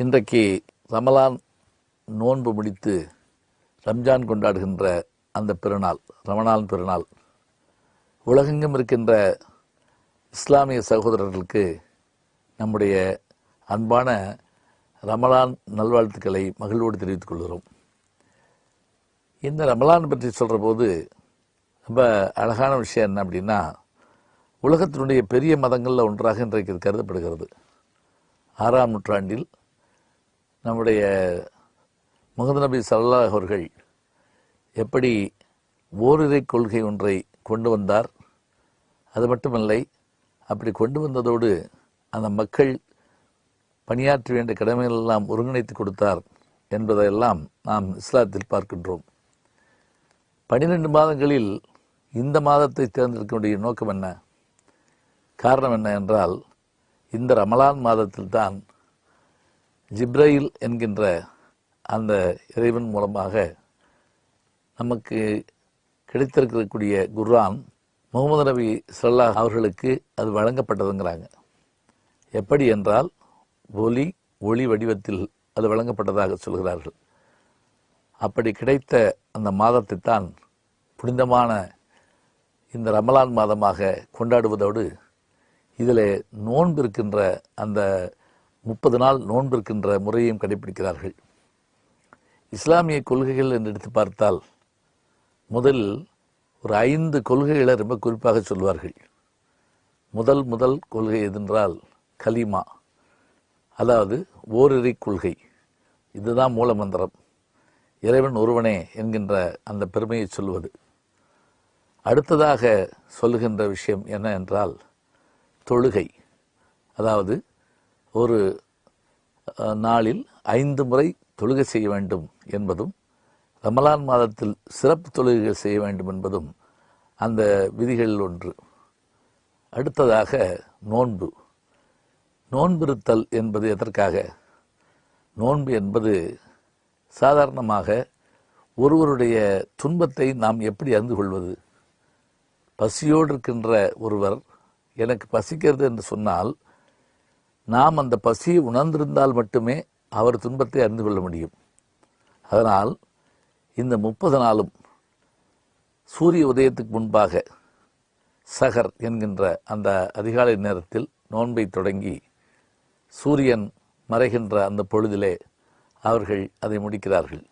இன்றைக்கு ரமலான் நோன்பு முடித்து ரம்ஜான் கொண்டாடுகின்ற அந்த பெருநாள் ரமணான் பெருநாள் உலகெங்கும் இருக்கின்ற இஸ்லாமிய சகோதரர்களுக்கு நம்முடைய அன்பான ரமலான் நல்வாழ்த்துக்களை மகிழ்வோடு தெரிவித்துக் கொள்கிறோம். இந்த ரமலான் பற்றி சொல்கிற போது ரொம்ப அழகான விஷயம் என்ன அப்படின்னா உலகத்தினுடைய பெரிய மதங்களில் ஒன்றாக இன்றைக்கு கருதப்படுகிறது. ஆறாம் நூற்றாண்டில் நம்முடைய முகமது நபி சல்லாஹ் அவர்கள் எப்படி ஓரிரை கொள்கை ஒன்றை கொண்டு வந்தார்? அது மட்டுமில்லை அப்படி கொண்டு வந்ததோடு அந்த மக்கள் பணியாற்ற வேண்டிய கடமைகள் எல்லாம் ஒருங்கிணைத்து கொடுத்தார் என்பதையெல்லாம் நாம் இஸ்லாத்தில் பார்க்கின்றோம். பனிரெண்டு மாதங்களில் இந்த மாதத்தை தேர்ந்தெடுக்க வேண்டிய நோக்கம் என்ன? காரணம் என்ன என்றால் இந்த ரமலான் மாதத்தில் தான் ஜிப்ரையில் என்கின்ற அந்த இறைவன் மூலமாக நமக்கு கிடைத்திருக்கக்கூடிய குர்ஆன் முகமது நபி சல்லாஹ் அவர்களுக்கு அது வழங்கப்பட்டதுங்கிறாங்க. எப்படி என்றால் ஒலி ஒளி வடிவத்தில் அது வழங்கப்பட்டதாக சொல்கிறார்கள். அப்படி கிடைத்த அந்த மாதத்தை தான் புனிதமான இந்த ரமலான் மாதமாக கொண்டாடுவதோடு இதில் நோன்பு இருக்கின்ற அந்த முப்பது நாள் நோன்பு இருக்கின்ற முறையையும் கடைபிடிக்கிறார்கள் இஸ்லாமிய கொள்கைகள் என்று எடுத்து பார்த்தால் முதல் ஒரு ஐந்து கொள்கைகளை ரொம்ப குறிப்பாக சொல்வார்கள். முதல் முதல் கொள்கை எதென்றால் கலிமா அதாவது ஓரிரை கொள்கை. இதுதான் மூலமந்திரம் இறைவன் ஒருவனே என்கின்ற அந்த பெருமையை சொல்வது. அடுத்ததாக சொல்லுகின்ற விஷயம் என்ன என்றால் தொழுகை. அதாவது ஒரு நாளில் ஐந்து முறை தொழுகை செய்ய வேண்டும் என்பதும் ரமலான் மாதத்தில் சிறப்பு தொழுகைகள் செய்ய வேண்டும் என்பதும் அந்த விதிகளில் ஒன்று. அடுத்ததாக நோன்பு. நோன்பிருத்தல் என்பது எதற்காக? நோன்பு என்பது சாதாரணமாக ஒருவருடைய துன்பத்தை நாம் எப்படி அறிந்து கொள்வது? பசியோடு இருக்கின்ற ஒருவர் எனக்கு பசிக்கிறது என்று சொன்னால் நாம் அந்த பசியை உணர்ந்திருந்தால் மட்டுமே அவர் துன்பத்தை அறிந்து கொள்ள முடியும். அதனால் இந்த முப்பது நாளும் சூரிய உதயத்துக்கு முன்பாக சகர் என்கின்ற அந்த அதிகாலை நேரத்தில் நோன்பை தொடங்கி சூரியன் மறைகின்ற அந்த பொழுதிலே அவர்கள் அதை முடிக்கிறார்கள்.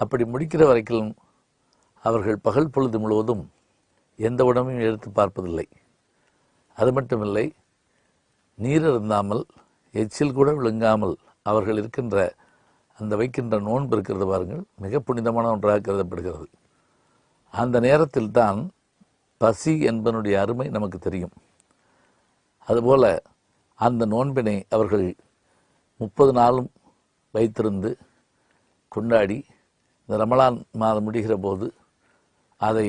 அப்படி முடிக்கிற வரைக்கும் அவர்கள் பகல் பொழுது முழுவதும் எந்த உணவையும் எடுத்து பார்ப்பதில்லை. அது மட்டுமில்லை நீர் இருந்தாமல் எச்சில் கூட விழுங்காமல் அவர்கள் இருக்கின்ற அந்த வைக்கின்ற நோன்பு இருக்கிறது பாருங்கள் மிக புனிதமான ஒன்றாக கருதப்படுகிறது. அந்த நேரத்தில் தான் பசி என்பதனுடைய அருமை நமக்கு தெரியும். அதுபோல அந்த நோன்பினை அவர்கள் முப்பது நாளும் வைத்திருந்து கொண்டாடி இந்த ரமலான் மாதம் முடிகிற போது அதை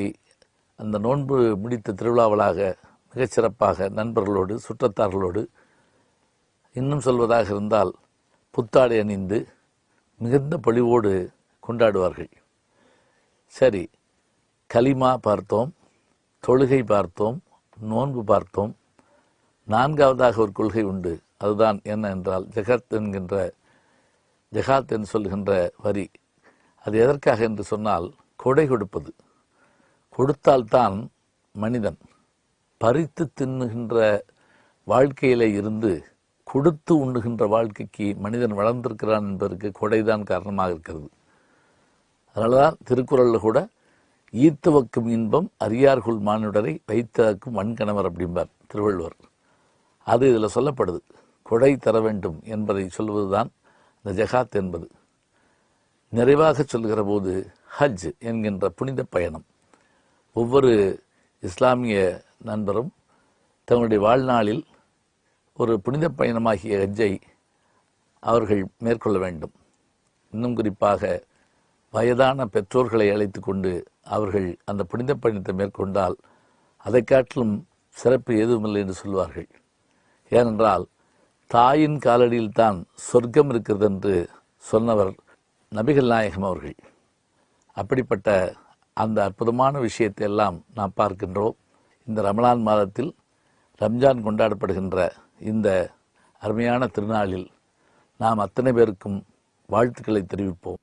அந்த நோன்பு முடித்த திருவிழாவளாக மிகச்சிறப்பாக நண்பர்களோடு சுற்றத்தார்களோடு இன்னும் சொல்வதாக இருந்தால் புத்தாடை அணிந்து மிகுந்த பொழிவோடு கொண்டாடுவார்கள். சரி கலிமா பார்த்தோம் தொழுகை பார்த்தோம் நோன்பு பார்த்தோம். நான்காவதாக ஒரு கொள்கை உண்டு. அதுதான் என்ன என்றால் ஜெகத் என்கின்ற ஜெகாத் என்று சொல்கின்ற வரி. அது எதற்காக என்று சொன்னால் கொடை கொடுப்பது. கொடுத்தால்தான் மனிதன் பறித்து தின்னுகின்ற வாழ்க்கையில இருந்து கொடுத்து உண்ணுகின்ற வாழ்க்கைக்கு மனிதன் வளர்ந்திருக்கிறான் என்பதற்கு கொடைதான் காரணமாக இருக்கிறது. அதனாலதான் திருக்குறளில் கூட ஈர்த்து வைக்கும் இன்பம் அரியார்குள் மானுடரை வைத்தாக்கும் வன்கணவர் அப்படிம்பார் திருவள்ளுவர். அது இதில் சொல்லப்படுது. கொடை தர வேண்டும் என்பதை சொல்வதுதான் இந்த ஜகாத் என்பது. நிறைவாக சொல்கிற போது ஹஜ் என்கின்ற புனித பயணம். ஒவ்வொரு இஸ்லாமிய நண்பரும் தங்களுடைய வாழ்நாளில் ஒரு புனித பயணமாகிய ஹஜ்ஜை அவர்கள் மேற்கொள்ள வேண்டும். இன்னும் குறிப்பாக வயதான பெற்றோர்களை அழைத்து கொண்டு அவர்கள் அந்த புனித பயணத்தை மேற்கொண்டால் அதை காட்டிலும் சிறப்பு எதுவுமில்லை என்று சொல்வார்கள். ஏனென்றால் தாயின் காலடியில் தான் சொர்க்கம் இருக்கிறது என்று சொன்னவர் நபிகள் நாயகம் அவர்கள். அப்படிப்பட்ட அந்த அற்புதமான விஷயத்தை எல்லாம் நாம் பார்க்கின்றோம். இந்த ரமலான் மாதத்தில் ரம்ஜான் கொண்டாடப்படுகின்ற இந்த அருமையான திருநாளில் நாம் அத்தனை பேருக்கும் வாழ்த்துக்களை தெரிவிப்போம்.